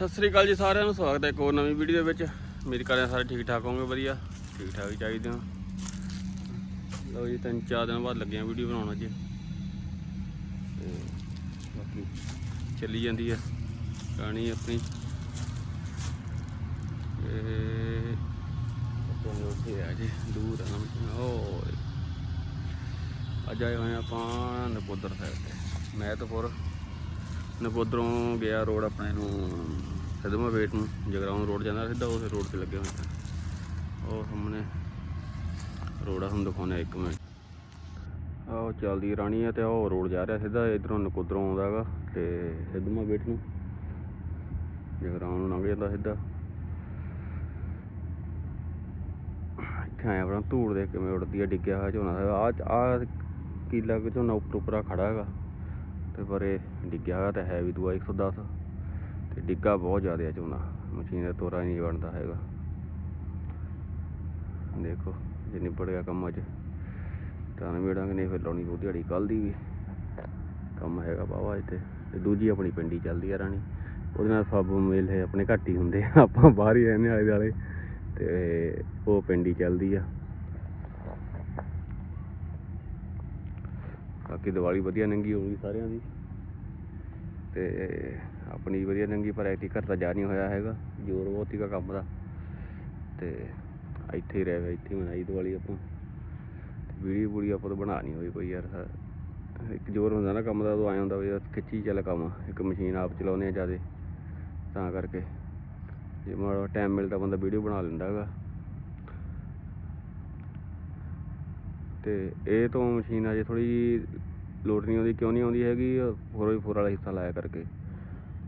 ਸਤਿ ਸ੍ਰੀ ਅਕਾਲ ਜੀ ਸਾਰਿਆਂ ਨੂੰ, ਸਵਾਗਤ ਹੈ ਇੱਕ ਹੋਰ ਨਵੀਂ ਵੀਡੀਓ ਦੇ ਵਿੱਚ ਮੇਰੀ ਕਰਿਆ ਸਾਰੇ ਠੀਕ ਠਾਕ ਹੋਣਗੇ ਵਧੀਆ। ਠੀਕ ਠਾਕ ਹੀ ਚਾਹੀਦੇ ਹੋ ਲਓ ਜੀ, ਤਿੰਨ ਚਾਰ ਦਿਨ ਬਾਅਦ ਲੱਗਿਆ ਵੀਡੀਓ ਬਣਾਉਣ ਅੱਜ। ਤੇ ਬਾਕੀ ਚੱਲੀ ਜਾਂਦੀ ਹੈ ਕਹਾਣੀ ਆਪਣੀ। ਇਹ ਆਪਾਂ ਉੱਥੇ ਆ ਜੀ, ਦੂਰ ਆ ਨਾ। ਉਹ ਅੱਜ ਆਏ ਹੋਏ ਆਪਾਂ ਨਕੋਦਰ ਸਾਹਿਬ ਤੇ, ਮਹਿਤਪੁਰ। ਨਕੋਦਰੋਂ ਗਿਆ ਰੋਡ ਆਪਣੇ ਨੂੰ ਸਦਮਾ ਵੇਟ ਨੂੰ, ਜਗਰਾਉਂ ਰੋਡ ਜਾਂਦਾ ਸਿੱਧਾ ਉਸੇ ਰੋਡ ਤੇ ਲੱਗੇ ਹੋਏ ਆ ਉਹ ਸਾਹਮਣੇ ਰੋਡ ਆ, ਹੁਣ ਦਿਖਾਉਣਾ ਇੱਕ ਮਿੰਟ। ਆਹ ਚੱਲਦੀ ਰਾਣੀ ਆ ਤੇ ਉਹ ਰੋਡ ਜਾ ਰਿਹਾ ਸਿੱਧਾ, ਇਧਰੋਂ ਨਕੋਦਰੋਂ ਆਉਂਦਾ ਹੈਗਾ ਤੇ ਸਦਮਾ ਵੇਟ ਨੂੰ, ਜਗਰਾਉਂ ਨੂੰ ਲੰਘ ਜਾਂਦਾ ਸਿੱਧਾ। ਇੱਥੇ ਆਇਆ ਆਪਣਾ ਧੂੜ ਦੇ ਕਿਵੇਂ ਉੱਡਦੀ ਆ, ਡਿੱਗਿਆ ਹੋਇਆ ਝੋਨਾ ਆ ਆ ਕੀਲਾ ਕਿ ਝੋਨਾ ਉੱਪਰ ਉੱਪਰ ਖੜਾ ਹੈਗਾ। ਤੇ ਪਰ ਇਹ ਡਿੱਗਿਆ ਤਾਂ ਹੈ ਵੀ ਦੂਆ 110 ਤੇ ਡਿੱਗਾ ਬਹੁਤ ਜ਼ਿਆਦਾ ਆ ਝੋਨਾ। ਮਸ਼ੀਨ ਦਾ ਤੋਰਾ ਹੀ ਨਹੀਂ ਬਣਦਾ ਹੈਗਾ। ਦੇਖੋ, ਜੇ ਨਿਬੜ ਗਿਆ ਕੰਮ ਅੱਜ, ਤਾਂ ਮੇੜਾਂਗੇ ਨਹੀਂ ਫਿਰ ਲਾਉਣੀ ਉਹ ਦਿਹਾੜੀ ਕੱਲ ਦੀ ਵੀ। ਕੰਮ ਹੈਗਾ ਬਾਵਾ ਇੱਥੇ। ਤੇ ਦੂਜੀ ਆਪਣੀ ਪਿੰਡੀ ਚੱਲਦੀ ਆ ਰਾਣੀ। ਉਹਦੇ ਨਾਲ ਸਭ ਮੇਲ ਹੈ ਆਪਣੇ ਘੱਟ ਹੀ ਹੁੰਦੇ ਆਪਾਂ ਬਾਹਰ ਹੀ ਰਹਿੰਦੇ ਆਲੇ ਦੁਆਲੇ। ਤੇ ਉਹ ਪਿੰਡੀ ਚੱਲਦੀ ਆ। ਬਾਕੀ ਦੀਵਾਲੀ ਵਧੀਆ ਲੰਘੀ ਹੋਊਗੀ ਸਾਰਿਆਂ ਦੀ। ਤੇ ਆਪਣੀ ਵਧੀਆ ਲੰਘੀ ਪਰ ਐਤੀ ਘਰ ਤਾਂ ਜਾ ਨਹੀਂ ਹੋਇਆ ਹੈਗਾ, ਜ਼ੋਰ ਬਹੁਤ ਹੀਗਾ ਕੰਮ ਦਾ। ਤੇ ਇੱਥੇ ਹੀ ਰਹਿ ਗਏ, ਇੱਥੇ ਹੀ ਮਨਾਈ ਦੀਵਾਲੀ ਆਪਾਂ। ਵੀਡੀਓ ਪੂਰੀ ਆਪਾਂ ਤਾਂ ਬਣਾ ਨਹੀਂ ਹੋਈ ਕੋਈ ਯਾਰ। ਇੱਕ ਜ਼ੋਰ ਹੁੰਦਾ ਨਾ ਕੰਮ ਦਾ, ਉਦੋਂ ਆਏ ਹੁੰਦਾ ਵੀ ਯਾਰ ਖਿੱਚੀ ਚੱਲ ਕੰਮ, ਇੱਕ ਮਸ਼ੀਨ ਆਪ ਚਲਾਉਂਦੇ ਆ ਜਿਆਦੇ, ਤਾਂ ਕਰਕੇ। ਜੇ ਮਾੜਾ ਟਾਈਮ ਮਿਲਦਾ ਬੰਦਾ ਵੀਡੀਓ ਬਣਾ ਲੈਂਦਾ ਹੈਗਾ। ਤੇ ਇਹ ਤੋਂ ਮਸ਼ੀਨ ਅਜੇ ਥੋੜੀ ਲੋਡ ਨਹੀਂ ਆਉਂਦੀ, ਕਿਉਂ ਨਹੀਂ ਆਉਂਦੀ ਹੈਗੀ ਫੋਰ ਫੋਰ ਵਾਲਾ ਹਿੱਸਾ ਲਾਇਆ ਕਰਕੇ।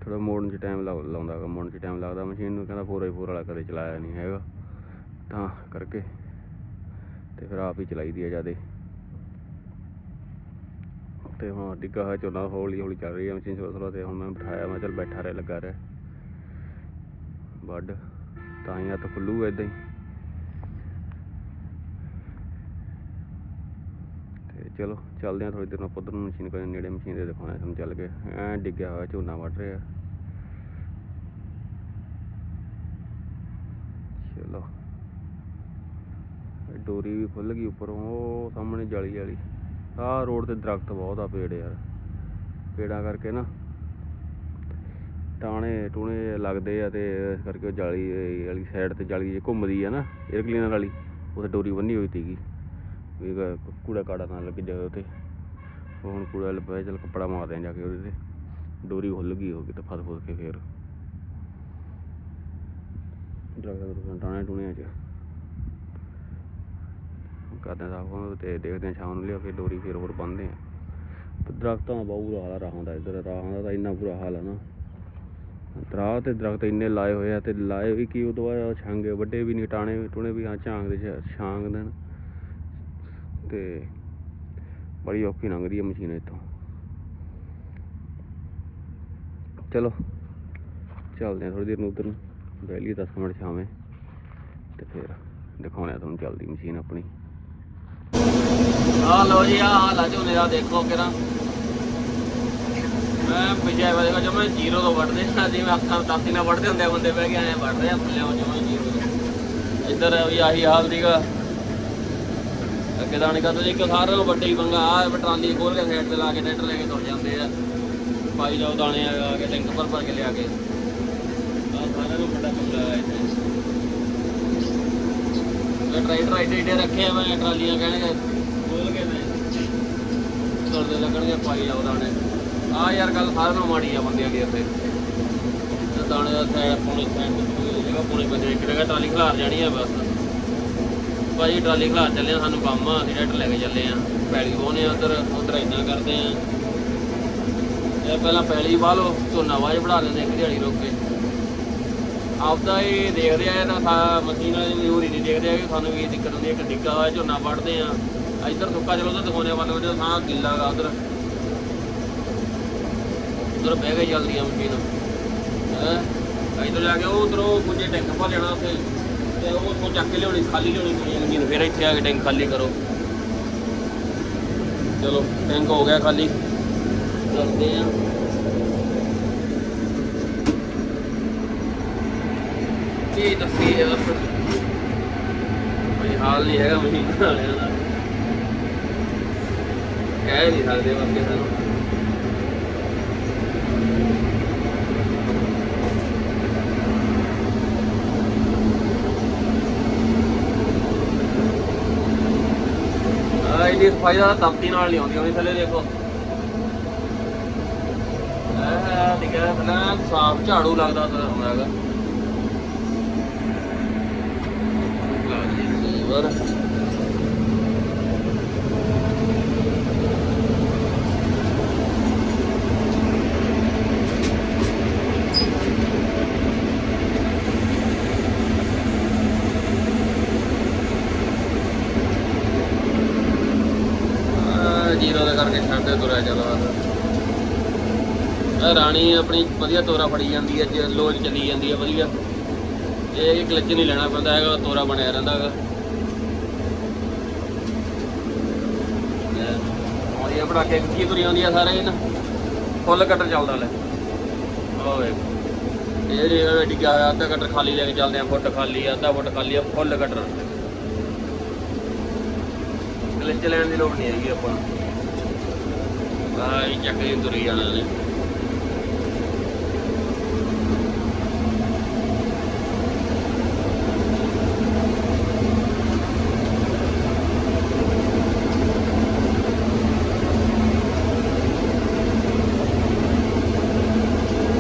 ਥੋੜ੍ਹਾ ਮੋੜਨ 'ਚ ਟਾਈਮ ਲਾ, ਲਾਉਂਦਾ ਗਾ ਮੋੜਨ 'ਚ ਟਾਈਮ ਲੱਗਦਾ ਮਸ਼ੀਨ ਨੂੰ ਕਹਿੰਦਾ ਫੋਰ ਫੋਰ ਵਾਲਾ ਕਦੇ ਚਲਾਇਆ ਨਹੀਂ ਹੈਗਾ। ਤਾਂ ਕਰਕੇ ਤੇ ਫਿਰ ਆਪ ਹੀ ਚਲਾਈਦੀ ਆ ਜਿਆਦੇ। ਤੇ ਹੁਣ ਡਿੱਗਾ ਹੋਇਆ ਝੋਨਾ ਹੌਲੀ ਹੌਲੀ ਚੱਲ ਰਹੀ ਹੈ ਮਸ਼ੀਨ ਸਲੋ ਤੇ ਹੁਣ ਮੈਂ ਬਿਠਾਇਆ, ਮੈਂ ਚੱਲ ਬੈਠਾ ਰਹਿ ਲੱਗਾ ਰਹਿ। ਵੱਡ ਤਾਂ ਹੀ ਹੱਥ ਖੁੱਲੂਗਾ ਇਦਾਂ ਹੀ ਤੇ ਚਲੋ, ਚੱਲਦੇ ਹਾਂ ਥੋੜੀ ਦੇਰ ਨੂੰ ਆਪਾਂ ਉੱਧਰ ਨੂੰ ਮਸ਼ੀਨ ਕੋਲ ਨੇੜੇ ਮਸ਼ੀਨ ਦੇ ਦਿਖਾਉਣਾ ਤੁਹਾਨੂੰ ਚੱਲ ਕੇ। ਐ ਡਿੱਗਿਆ ਹੋਇਆ, ਝੋਨਾ ਵੱਢ ਰਿਹਾ। ਚਲੋ। ਡੋਰੀ ਵੀ ਖੁੱਲ ਗਈ ਉੱਪਰੋਂ, ਉਹ ਸਾਹਮਣੇ ਜਾਲੀ ਵਾਲੀ। ਆਹ ਰੋਡ ਤੇ ਦਰਖਤ ਬਹੁਤ ਆ, ਪੇੜ ਯਾਰ। ਪੇੜਾਂ ਕਰਕੇ ਨਾ ਟਾਣੇ ਟੂਣੇ ਲੱਗਦੇ ਆ ਤੇ ਇਸ ਕਰਕੇ ਉਹ ਜਾਲੀ ਵਾਲੀ ਸਾਈਡ ਤੇ ਜਾਲੀ ਜੇ ਘੁੰਮਦੀ ਆ ਨਾ 에ਅਰ ਕਲੀਨਰ ਵਾਲੀ, ਉੱਥੇ ਡੋਰੀ ਬੰਨੀ ਹੋਈ ਸੀਗੀ। ਵੀ ਕੂੜਾ ਕਾੜਾ ਨਾ ਲੱਗ ਜਾਵੇ ਉੱਤੇ ਉਹ ਹੁਣ ਕੂੜਾ ਲੱਭਿਆ ਚੱਲ ਕੱਪੜਾ ਮਾਰਦੇ ਹਾਂ ਜਾ ਕੇ ਉਹਦੇ ਤੇ। ਡੋਰੀ ਖੁੱਲ ਗਈ ਹੋਗੀ ਕਿਤੇ ਫਸ ਫੁਸ ਕੇ ਫਿਰ। ਦਰਖਤ ਟਾਣੇ ਟੁਣਿਆਂ ਚ ਕਰਦੇ ਸਾਫ਼ ਹੁਣ ਤੇ ਦੇਖਦੇ ਹਾਂ ਸ਼ਾਮ ਨੂੰ ਲਿਆ ਕੇ ਡੋਰੀ ਫਿਰ ਹੋਰ ਬੰਨਦੇ ਆ ਦਰਖਤਾਂ ਦਾ ਬਹੁਤ ਬੁਰਾ ਹਾਲ ਆ ਰਾਹਾਂ ਦਾ, ਇੱਧਰ ਰਾਹਾਂ ਦਾ ਤਾਂ ਇੰਨਾ ਬੁਰਾ ਹਾਲ ਆ ਨਾ। ਦਰਾਹ ਤੇ ਦਰਖਤ ਇੰਨੇ ਲਾਏ ਹੋਏ ਆ ਤੇ ਲਾਏ ਵੀ ਕੀ, ਉਹ ਤੋਂ ਬਾਅਦ ਛਾਂਗੇ ਵੱਡੇ ਵੀ ਨਹੀਂ ਟਾਣੇ ਟੂਣੇ ਵੀ, ਹਾਂ ਝਾਂਗ ਦੇ ਛ- ਛਾਂਗ ਦੇਣ। ਤੇ ਬੜੀ ਔਖੀ ਲੰਘਦੀ ਹੈ ਮਸ਼ੀਨ ਇੱਥੋਂ। ਚਲੋ, ਚੱਲਦੇ ਆ ਥੋੜੀ ਦੇਰ ਨੂੰ ਉਧਰ ਨੂੰ। ਬੈਲੀ 10 ਮਿੰਟ ਛਾਵੇਂ ਤੇ ਫਿਰ ਦਿਖਾਉਣੇ ਤੁਹਾਨੂੰ ਚੱਲਦੀ ਮਸ਼ੀਨ ਆਪਣੀ। ਆ ਲੋ ਜੀ ਆ ਹਾਲ ਆ ਝੋਨੇ ਦਾ, ਦੇਖੋ ਕਿਰਾ ਮੈਂ ਪਿਛੇ ਵਾਲੇ ਕੋ ਜਮੇ ਜ਼ੀਰੋ ਤੋਂ ਵੱਢਦੇ ਆ, ਜਿਵੇਂ ਅੱਖਾਂ ਤਾਤੀ ਨਾਲ ਵੱਢਦੇ ਹੁੰਦੇ ਆ, ਬੰਦੇ ਬਹਿ ਕੇ ਐਂ ਵੱਢਦੇ ਆ ਫੁੱਲਿਆਂ ਜਮੇ ਜ਼ੀਰੋ ਇੱਧਰ ਵੀ ਆਹੀ ਹਾਲ ਦੀਗਾ ਅੱਗੇ ਦਾ ਨਹੀਂ ਕਰਦਾ ਜੀ ਇੱਕ ਸਾਰਿਆਂ ਨੂੰ ਵੱਡੀ ਪੰਗਾ ਆ ਟਰਾਲੀ ਖੋਲ ਕੇ ਸਾਈਡ ਤੇ ਲਾ ਕੇ ਟਰੈਕਟਰ ਲੈ ਕੇ ਤੁਰ ਜਾਂਦੇ ਆ ਪਾਈ ਜਾਓ ਦਾਣੇ ਆ ਕੇ ਟੈਂਕ ਭਰ ਭਰ ਕੇ ਲਿਆ ਕੇ ਆ ਸਾਰਿਆਂ ਨੂੰ ਵੱਡਾ ਪੰਗਾ ਆ ਇੱਥੇ ਟਰੈਕਟਰ ਇੱਡੇ ਇੱਡੇ ਰੱਖੇ ਆ ਮੈਂ ਟਰਾਲੀਆਂ ਕਹਿਣਗੇ ਖੋਲ ਕੇ ਮੈਂ ਤੁਰਦੇ ਲੱਗਣਗੇ ਪਾਈ ਜਾਓ ਦਾਣੇ ਆ ਯਾਰ ਗੱਲ ਸਾਰਿਆਂ ਨੂੰ ਮਾੜੀ ਆ ਬੰਦਿਆਂ ਦੀ ਇੱਥੇ ਦਾਣੇ ਦਾ ਸਾਈਡ ਪੌਣੇ ਸਾਈਡ ਤੇ ਜਗ੍ਹਾ ਪੌਣੇ ਬੰਦੇ ਇੱਕ ਜਗ੍ਹਾ ਟਰਾਲੀ ਖਲਾਰ ਜਾਣੀ ਆ ਬਸ ਭਾਜੀ ਟਰਾਲੀ ਖਲਾਰ ਚੱਲੇ ਆ, ਸਾਨੂੰ ਕੰਮ ਆ, ਅਸੀਂ ਟਰੈਕਟਰ ਲੈ ਕੇ ਚੱਲੇ ਆ। ਪੈਲੀ ਬੋਨੇ ਉਧਰ ਉਧਰ ਇਦਾਂ ਕਰਦੇ ਆ। ਇਹ ਪਹਿਲਾਂ ਪੈਲੀ ਵਾਹ ਲਓ, ਝੋਨਾ ਵਾਜ ਬਣਾ ਲੈਂਦੇ ਇੱਕ ਦਿਹਾੜੀ ਰੋਕ ਕੇ। ਆਪਦਾ ਇਹ ਦੇਖਦੇ ਆ ਇਹਦਾ ਸਾ ਮਸ਼ੀਨ ਵਾਲੀ ਮਜ਼ਦੂਰੀ ਨਹੀਂ ਦੇਖਦੇ ਆ ਕਿ ਸਾਨੂੰ ਵੀ ਦਿੱਕਤ ਹੁੰਦੀ ਹੈ ਕਿ ਡਿੱਗਾ ਹੋਇਆ, ਝੋਨਾ ਵੱਢਦੇ ਆ। ਇੱਧਰ ਸੁੱਕਾ ਚਲੋ ਤਾਂ ਦਿਖਾਉਣੇ ਵਾਲੇ ਉਹਦੇ ਥਾਂ ਗਿੱਲਾ ਗਾ ਉਧਰ। ਉਧਰ ਬਹਿ ਕੇ ਚੱਲਦੀ ਆ ਮਸ਼ੀਨ। ਹੈ? ਇੱਧਰ ਜਾ ਕੇ ਉਹ ਉਧਰੋਂ ਕੁਝੇ ਟੈਂਕ ਭਰ ਲੈਣਾ ਉੱਥੇ। ਤੇ ਉਹ ਉੱਥੋਂ ਚੱਕ ਕੇ ਲਿਆਉਣੀ, ਖਾਲੀ ਲਿਆਉਣੀ ਪੂਰੀ ਮਸ਼ੀਨ ਫਿਰ ਇੱਥੇ ਆ ਕੇ ਟੈਂਕ ਖਾਲੀ ਕਰੋ। ਚਲੋ ਟੈਂਕ ਹੋ ਗਿਆ ਖਾਲੀ। ਕਰਦੇ ਆ। ਕੀ ਦੱਸੀ ਯਾਰ ਕੋਈ ਹਾਲ ਨਹੀਂ ਹੈਗਾ ਮਸ਼ੀਨ ਵਾਲਿਆਂ ਦਾ ਕਹਿ ਨਹੀਂ ਸਕਦੇ ਬਾਕੀ ਸਾਨੂੰ। ਆ ਸਫ਼ਾਈ ਦਾ ਤਾਪਤੀ ਨਾਲ ਨਹੀਂ ਆਉਂਦੀ, ਉਹਦੀ ਥੱਲੇ ਦੇਖੋ। ਇਹ ਦਿਖਿਆ ਪਹਿਲਾਂ ਸਾਫ਼ ਝਾੜੂ ਲੱਗਦਾ ਤਾਂ ਹੁੰਦਾ ਹੈਗਾ। ਲੀਵਰ ਆਹ ਜੀਰੋ ਦੇ ਕਰਕੇ ਛੱਡਦੇ ਤੁਰਿਆ ਚੱਲਦਾ ਇਹ ਰਾਣੀ ਆਪਣੀ ਵਧੀਆ ਤੋਰਾ ਫੜੀ ਜਾਂਦੀ ਹੈ ਜੇ ਲੋਜ ਚੱਲੀ ਜਾਂਦੀ ਹੈ ਵਧੀਆ। ਇਹ ਕਲਚ ਨਹੀਂ ਲੈਣਾ ਪੈਂਦਾ ਹੈਗਾ ਤੋਰਾ ਬਣਿਆ ਰਹਿੰਦਾ ਹੈਗਾ। ਔਰ ਇਹ ਬੜਾ ਕੇ ਕੀ ਤੁਰੀ ਆਉਂਦੀ ਆ ਸਾਰੇ ਇਹਨਾਂ? ਫੁੱਲ ਕਟਰ ਚੱਲਦਾ ਲੈ। ਵੇਖ। ਇਹ ਜਿਹੜੀ ਇਹਨਾਂ ਹੋਇਆ ਅੱਧਾ ਕਟਰ ਖਾਲੀ ਲੈ ਕੇ ਚੱਲਦੇ ਆ ਫੁੱਟ ਖਾਲੀ ਆ, ਅੱਧਾ ਫੁੱਟ ਖਾਲੀ ਆ ਫੁੱਲ ਕਟਰ ਕਲਚ ਲੈਣ ਦੀ ਲੋੜ ਨਹੀਂ ਹੈਗੀ ਆਪਾਂ ਨੂੰ। ਆਹ ਇਹ ਤੁਰੀ ਜਾਣਾ ਨੇ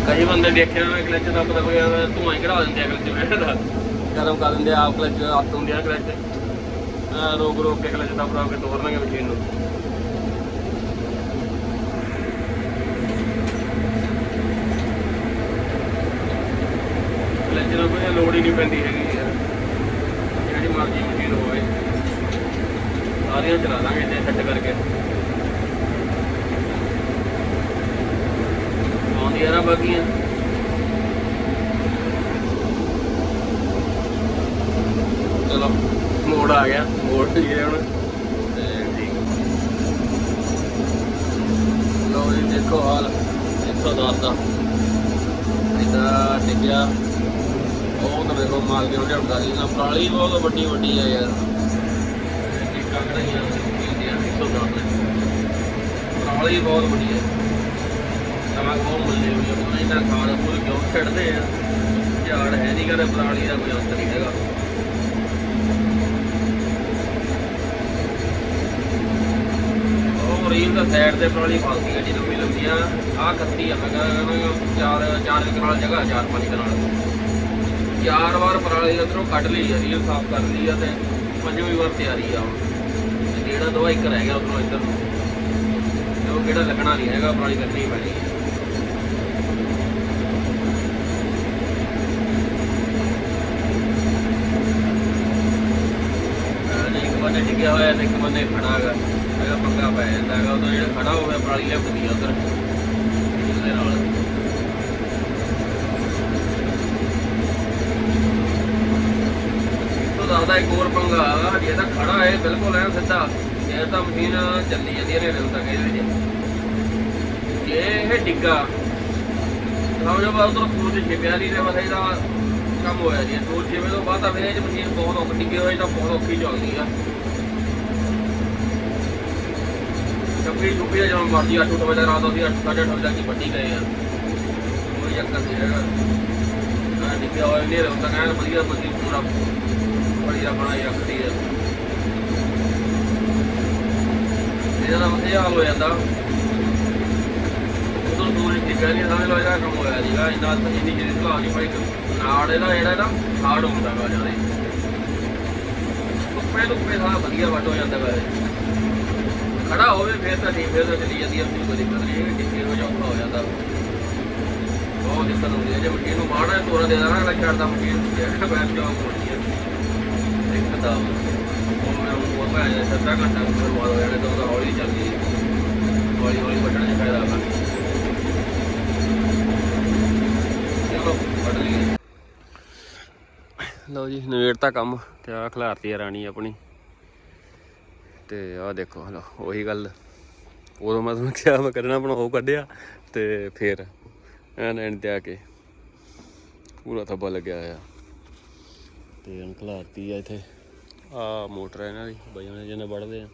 ਕਈ ਬੰਦੇ ਦੇਖੇ ਹੋਏ ਕਲਚ ਦਾ, ਪਤਾ ਕੋਈ ਐਵੇਂ ਧੂਆਂ ਹੀ ਕਢਾ ਦਿੰਦੇ ਆ ਕਲਚ ਮੇਰੇ ਗਰਮ ਕਰ ਦਿੰਦੇ ਆ ਆਪ ਕਲਚ ਹੱਥ ਹੁੰਦੇ ਆ ਕਲਚ ਰੋਕ ਰੋਕ ਕੇ ਕਲਚ ਦਾ ਪਰਾ ਕੇ ਤੋੜਨਗੇ ਮਸ਼ੀਨ ਨੂੰ ਕਲਚ ਨਾਲ ਕੋਈ ਲੋੜ ਹੀ ਨਹੀਂ ਪੈਂਦੀ ਹੈਗੀ। ਯਾਰ ਜਿਹੜੀ ਮਰਜ਼ੀ ਮਸ਼ੀਨ ਹੋਵੇ। ਸਾਰੀਆਂ ਚਲਾ ਦਾਂਗੇ ਤੇ ਸੈੱਟ ਕਰਕੇ। ਆਉਂਦੀਆਂ ਨਾ ਬਾਕੀਆਂ ਚਲੋ, ਮੋੜ ਆ ਗਿਆ। ਮੋੜ ਤੇ ਗਏ ਹੁਣ। ਤੇ ਠੀਕ। ਲੋ ਜੀ, ਦੇਖੋ ਹਾਲ। 110 ਦਾ। ਇਹਦਾ ਟਿਕਿਆ ਉਹ ਤਾਂ ਦੇਖੋ ਮਾਲ ਕੇ ਉਹਦੇ ਸੀ। ਨਾ ਪਰਾਲੀ ਬਹੁਤ ਵੱਡੀ ਵੱਡੀ ਆ ਯਾਰ। ਟਿੱਕਾ ਕਢਾਈਆਂ ਇੰਡੀਆ 110 ਨੇ ਪਰਾਲੀ ਬਹੁਤ ਵੱਡੀ ਹੈ ਸਮਾਂ ਬਹੁਤ ਮੁੱਲੇ ਹੋਈ ਉਹਨਾਂ ਇਹਨਾਂ ਖਾਦ ਫੁੱਲ ਕਿਉਂ ਛੱਡਦੇ ਆ। ਝਾੜ ਹੈ ਨਹੀਂ ਕਰੇ ਪਰਾਲੀ ਦਾ ਕੋਈ ਅੰਤ ਨਹੀਂ ਹੈਗਾ। ਉਹ ਰੀਲ ਦਾ ਸਾਈਡ ਤੇ ਪਰਾਲੀ ਫਸਦੀ ਹੈ ਜੀ ਲੰਬੀ ਲੰਬੀਆਂ ਆਹ ਖੱਤੀ ਆ ਮੈਂ ਕਹਿੰਦਾ ਚਾਰ ਚਾਰ ਕਨਾਲ ਜਗ੍ਹਾ ਚਾਰ ਪੰਜ ਕਨਾਲ ਚਾਰ ਵਾਰ ਪਰਾਲੀ ਉਧਰੋਂ ਕੱਢ ਲਈ ਆ, ਰੀਲ ਸਾਫ਼ ਕਰ ਲਈ ਆ ਤੇ ਪੰਜਵੀਂ ਵਾਰ ਤਿਆਰੀ ਆ ਹੁਣ। ਜਿਹੜਾ ਦੋ ਇੱਕ ਰਹਿ ਗਿਆ ਉਧਰੋਂ ਇੱਧਰ ਨੂੰ। ਤੇ ਉਹ ਕਿਹੜਾ ਲੱਗਣਾ ਨਹੀਂ ਹੈਗਾ, ਪਰਾਲੀ ਕੱਢਣੀ ਪੈਣੀ ਹੈ ਇੱਕ ਬੰਨੇ ਟਿਕਿਆ ਹੋਇਆ ਤੇ ਇੱਕ ਬੰਨੇ ਖੜਾ ਹੈਗਾ। ਹੈਗਾ ਪੰਗਾ ਪੈ ਜਾਂਦਾ ਹੈਗਾ ਉਦੋਂ ਜਿਹੜਾ ਖੜਾ ਹੋਇਆ ਪਰਾਲੀ ਲਿਪਦੀ ਆ ਉਧਰ। ਉਹਦੇ ਨਾਲ। ਤੋਂ ਇੱਕ ਹੋਰ ਪੰਗਾ ਆ ਤਾਂ ਖੜਾ ਹੈ, ਬਿਲਕੁਲ ਐ ਸਿੱਧਾ। ਇਹ ਤਾਂ ਮਸ਼ੀਨ ਚੱਲੀ ਜਾਂਦੀ ਹੈ ਰੇਲ ਤੱਕ ਇਹਦੇ ਵਿੱਚ। ਜੇ ਇਹ ਡਿੱਗਾ ਸਮਝੋ ਬਾ ਉਧਰ ਸੂਰਜ ਛਿਪਿਆ ਨਹੀਂ ਰਿਹਾ ਬਸ ਇਹਦਾ ਕੰਮ ਹੋਇਆ ਜੀ। ਸੂਰਜ ਛਿਪੇ ਤੋਂ ਬਾਅਦ ਤਾਂ ਫਿਰ ਇਹ ਮਸ਼ੀਨ ਬਹੁਤ ਔਖੀ ਡਿੱਗੇ ਹੋਏ ਤਾਂ ਬਹੁਤ ਔਖੀ ਚੱਲਦੀ ਆ। ਚੱਪੀ ਚੁੱਪੀ ਦਾ ਜਦੋਂ ਮਰਜ਼ੀ 8 ਵਜੇ ਦਾ ਰਾਤ ਅਸੀਂ 8 8:30 ਵਜੇ ਤੱਕ ਹੀ ਗਏ ਆ। ਕੋਈ ਚੱਕਰ ਨਹੀਂ ਹੈਗਾ। ਆ ਡਿੱਗਿਆ ਹੋਇਆ ਨਹੀਂ ਹੁੰਦਾ ਕਹਿੰਦਾ ਵਧੀਆ ਮਸ਼ੀਨ ਪੂਰਾ। ਬੜੀ ਬਣਾਈ ਰੱਖਦੀ ਹੈ ਇਹਦਾ ਇਹ ਹਾਲ ਹੋ ਜਾਂਦਾ। ਉਦੋਂ ਦੂਰ ਦੀ ਪਹਿਲੀ ਸਮਝ ਲਓ ਇਹਦਾ ਕੰਮ ਹੋਇਆ ਸੀਗਾ, ਇੰਨਾ ਇੰਨੀ ਜਿਹੜੀ ਸਲਾਹ ਨਹੀਂ ਭਾਈ। ਨਾੜ ਇਹਦਾ ਜਿਹੜਾ ਇਹਦਾ ਹਾਰਡ ਹੁੰਦਾ ਗਾ ਜ਼ਿਆਦਾ ਧੁੱਪੇ ਧੁੱਪੇ ਸਾਰਾ ਵਧੀਆ ਵੱਟ ਹੋ ਜਾਂਦਾ ਵਾ ਖੜਾ ਹੋਵੇ ਫੇਰ ਤਾਂ ਠੀਕ, ਫੇਰ ਤਾਂ ਚਲੀ ਜਾਂਦੀ ਆ ਆਪਣੀ ਕੋਈ ਦਿੱਕਤ ਨਹੀਂ, ਇਹ ਟਿੱਕੇ ਹੋ ਜਾਂਦਾ ਹੋ ਜਾਂਦਾ। ਬਹੁਤ ਦਿੱਕਤ ਹੁੰਦੀ ਹੈ ਜੇ ਮਸ਼ੀਨ ਨੂੰ ਮਾੜਾ ਤੋਰਾ ਦੇ ਦੇਣਾ ਨਾ ਛੱਡਦਾ ਮਸ਼ੀਨ ਬੈਠ ਜਾ ਹੋਣੀ ਹੈ ਇੱਕ ਤਾਂ ਉਹ ਮੈਂ ਸੱਤਾ ਘੰਟਾ ਫਿਰ ਹੋ ਜਾਣਾ ਤਾਂ ਉਹਦਾ ਹੌਲੀ ਚੱਲਦੀ ਹੌਲੀ ਹੌਲੀ ਵੱਢਣ ਚ ਫਾਇਦਾ ਵਾ ਚਲੋ ਵੱਢ ਲਈਏ ਲਓ ਜੀ ਨਵੇੜਤਾ ਕੰਮ ਤੇ ਆ ਖਿਲਾਰਤੀ ਰਾਣੀ ਆਪਣੀ। ਤੇ ਆਹ ਦੇਖੋ ਹਲੋ ਉਹੀ ਗੱਲ। ਉਦੋਂ ਮੈਂ ਤੁਹਾਨੂੰ ਕਿਹਾ, ਮੈਂ ਕੱਢਣਾ ਬਣਾ ਉਹ ਕੱਢਿਆ ਤੇ ਫੇਰ ਐਨ ਐਨ ਤੇ ਆ ਕੇ ਪੂਰਾ ਥੱਬਾ ਲੱਗਿਆ ਆ ਤੇ ਅੰਕਲ ਆਰਤੀ ਆ ਇੱਥੇ। ਆ ਮੋਟਰ ਹੈ ਇਹਨਾਂ ਦੀ, ਬਾਈ ਨੇ ਜਿਹਨੇ ਵੜਦੇ ਆ।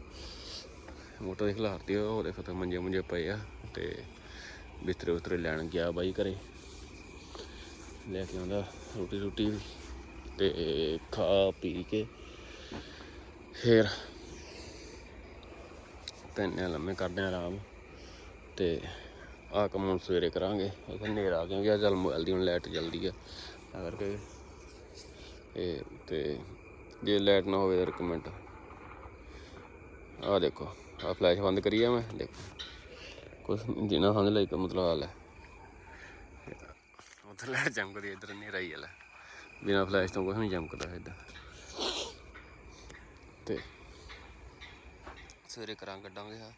ਮੋਟਰ ਦੀ ਖਲਾਰਤੀ ਆ, ਉਹਦੇ ਫਿਰ ਮੰਜੇ ਮੁੰਜੇ ਪਏ ਆ ਤੇ ਬਿਸਤਰੇ ਉਸਤਰੇ ਲੈਣ ਗਿਆ ਬਾਈ ਘਰੇ। ਲੈ ਕੇ ਆਉਂਦਾ ਰੋਟੀ ਰੋਟੀ ਤੇ ਖਾ ਪੀ ਕੇ ਫਿਰ ਪੈਨੇ ਲੰਮੇ ਕਰਦੇ ਆ ਆਰਾਮ ਤੇ ਆ ਕੰਮ ਹੁਣ ਸਵੇਰੇ ਕਰਾਂਗੇ। ਉਹ ਹਨੇਰਾ ਕਿਉਂ ਗਿਆ ਚੱਲ ਮੋਬਾਈਲ ਦੀ ਹੁਣ ਲਾਈਟ ਜਲਦੀ ਆ। ਤਾਂ ਕਰਕੇ ਇਹ ਤੇ ਜੇ ਲਾਈਟ ਨਾ ਹੋਵੇ ਤਾਂ ਰეკਮੈਂਡ ਆ ਦੇਖੋ ਆ ਫਲੈਸ਼ ਬੰਦ ਕਰੀ ਆ ਮੈਂ, ਦੇਖੋ। ਕੁਛ ਜਿਨਾ ਸਮਝ ਲਈ ਮਤਲਬ ਹਾਲ ਹੈ। ਉੱਥੇ ਲਾਈਟ ਚਮਕਦੀ ਇੱਧਰ ਨਹੀਂ ਰਹੀ ਹੈ ਬਿਨਾ ਫਲੈਸ਼ ਤੋਂ ਕੁਛ ਨਹੀਂ ਚਮਕਦਾ ਇੱਧਰ। ਤੇ ਸਵੇਰੇ ਕਰਾਂ ਕੱਢਾਂਗੇ ਆ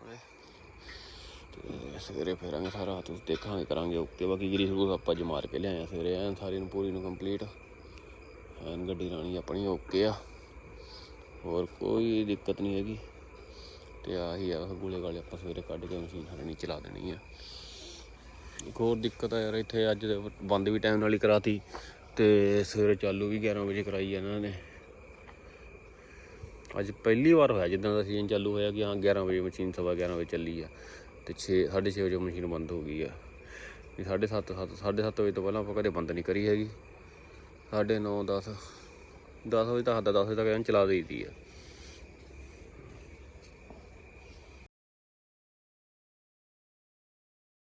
ਉਹਦੇ ਤੇ ਸਵੇਰੇ ਫੇਰਾਂਗੇ ਸਾਰਾ ਤੁਸੀਂ ਦੇਖਾਂਗੇ, ਕਰਾਂਗੇ। ਓਕੇ, ਬਾਕੀ ਗਰੀ ਸ਼ੁਰੂ ਆਪਾਂ ਅੱਜ ਮਾਰ ਕੇ ਲਿਆਏ ਆ ਸਵੇਰੇ, ਐਨ ਸਾਰੀ ਨੂੰ ਪੂਰੀ ਨੂੰ ਕੰਪਲੀਟ ਐਨ ਗੱਡੀ ਰਾਣੀ ਆਪਣੀ, ਓਕੇ ਆ। ਹੋਰ ਕੋਈ ਦਿੱਕਤ ਨਹੀਂ ਹੈਗੀ। ਤੇ ਆਹੀ ਆ, ਗੋਲੇ ਗਾਲੇ ਆਪਾਂ ਸਵੇਰੇ ਕੱਢ ਕੇ ਮਸ਼ੀਨ ਹਰਣੀ ਚਲਾ ਦੇਣੀ ਆ। ਇੱਕ ਹੋਰ ਦਿੱਕਤ ਆ ਯਾਰ, ਇੱਥੇ ਅੱਜ ਬੰਦ ਵੀ ਟਾਈਮ ਨਾਲ ਹੀ ਕਰਾਤੀ ਤੇ ਸਵੇਰੇ ਚਾਲੂ ਵੀ 11 ਵਜੇ ਕਰਾਈ ਆ ਇਹਨਾਂ ਨੇ। ਅੱਜ ਪਹਿਲੀ ਵਾਰ ਹੋਇਆ ਜਿੱਦਾਂ ਦਾ ਸੀਜ਼ਨ ਚਾਲੂ ਹੋਇਆ ਕਿ ਹਾਂ 11 ਵਜੇ ਮਸ਼ੀਨ ਸਵਾ 11 ਵਜੇ ਚੱਲੀ ਆ ਤੇ 6 6:30 ਵਜੇ ਮਸ਼ੀਨ ਬੰਦ ਹੋ ਗਈ ਆ। ਵੀ 7:30 7 7:30 ਵਜੇ ਤੋਂ ਪਹਿਲਾਂ ਆਪਾਂ ਕਦੇ ਬੰਦ ਨਹੀਂ ਕਰੀ ਹੈਗੀ। 9:30 10 10 ਵਜੇ ਤੱਕ ਹੱਦ 10 ਵਜੇ ਤੱਕ ਐਨ ਚਲਾ ਦੇਈਦੀ ਆ।